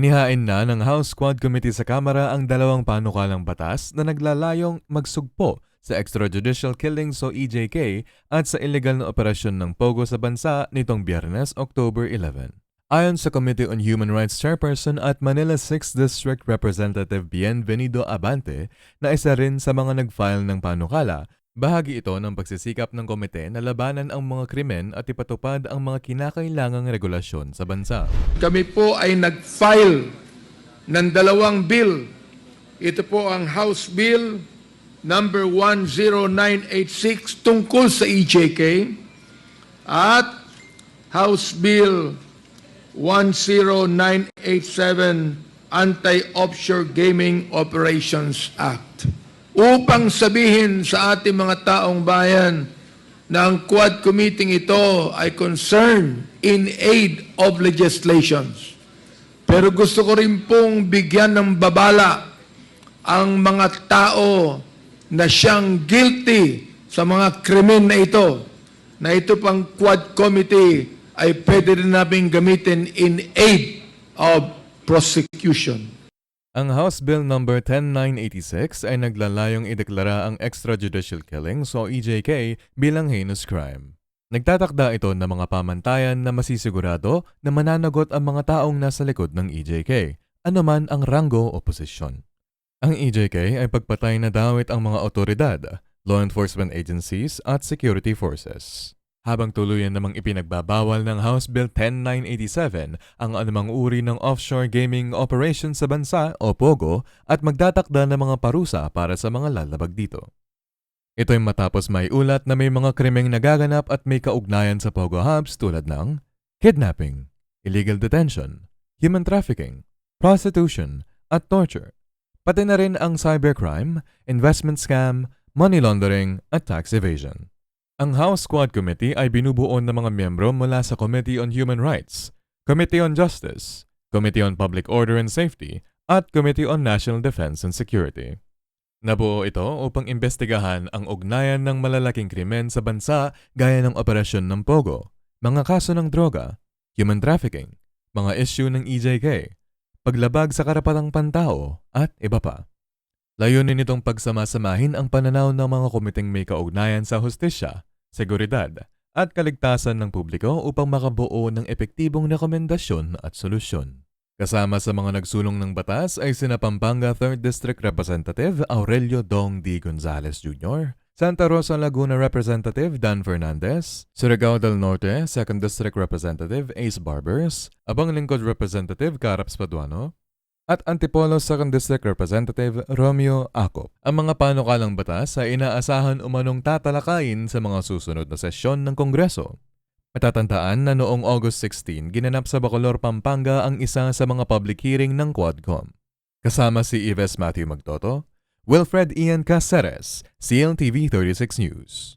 Inihain na ng House Quad Committee sa Kamara ang dalawang panukalang batas na naglalayong magsugpo sa extrajudicial killings o EJK at sa illegal na operasyon ng Pogo sa bansa nitong Biyernes, October 11. Ayon sa Committee on Human Rights Chairperson at Manila 6th District Representative Bienvenido Abante na isa rin sa mga nag-file ng panukala, bahagi ito ng pagsisikap ng komite na labanan ang mga krimen at ipatupad ang mga kinakailangang regulasyon sa bansa. Kami po ay nag-file ng dalawang bill. Ito po ang House Bill number 10986 tungkol sa EJK at House Bill 10987 Anti-Offshore Gaming Operations Act upang sabihin sa ating mga taong bayan na ang Quad Committee ito ay concerned in aid of legislations. Pero gusto ko rin pong bigyan ng babala ang mga tao na siyang guilty sa mga krimen na ito, na ito pang Quad Committee ay pwede rin gamitin in aid of prosecution. Ang House Bill No. 10986 ay naglalayong ideklara ang extrajudicial killings o EJK bilang heinous crime. Nagtatakda ito ng mga pamantayan na masisigurado na mananagot ang mga taong nasa likod ng EJK, anuman ang ranggo o posisyon. Ang EJK ay pagpatay na dawit ang mga otoridad, law enforcement agencies at security forces. Habang tuluyan namang ipinagbabawal ng House Bill 10987 ang anumang uri ng offshore gaming operation sa bansa o POGO at magtatakda ng mga parusa para sa mga lalabag dito. Ito ay matapos may ulat na may mga krimeng nagaganap at may kaugnayan sa POGO hubs tulad ng kidnapping, illegal detention, human trafficking, prostitution, at torture. Pati na rin ang cybercrime, investment scam, money laundering, at tax evasion. Ang House Squad Committee ay binubuo ng mga miyembro mula sa Committee on Human Rights, Committee on Justice, Committee on Public Order and Safety, at Committee on National Defense and Security. Nabuo ito upang imbestigahan ang ugnayan ng malalaking krimen sa bansa gaya ng operasyon ng Pogo, mga kaso ng droga, human trafficking, mga issue ng EJK, paglabag sa karapatang pantao, at iba pa. Layunin nitong pagsamasamahin ang pananaw ng mga komiting may kaugnayan sa hustisya, seguridad, at kaligtasan ng publiko upang makabuo ng epektibong rekomendasyon at solusyon. Kasama sa mga nagsulong ng batas ay sina Pampanga 3rd District Representative Aurelio Dong D. Gonzales Jr., Santa Rosa Laguna Representative Dan Fernandez, Surigao del Norte 2nd District Representative Ace Barbers, Abang Lingkod Representative Caraps Paduano, at Antipolo 2nd District Representative Romeo Acop. Ang mga panukalang batas ay inaasahan umanong tatalakayin sa mga susunod na sesyon ng Kongreso. Matatandaan na noong August 16, ginanap sa Bacolor, Pampanga ang isa sa mga public hearing ng Quadcom. Kasama si Ives Matthew Magtoto, Wilfred Ian Caceres, CLTV 36 News.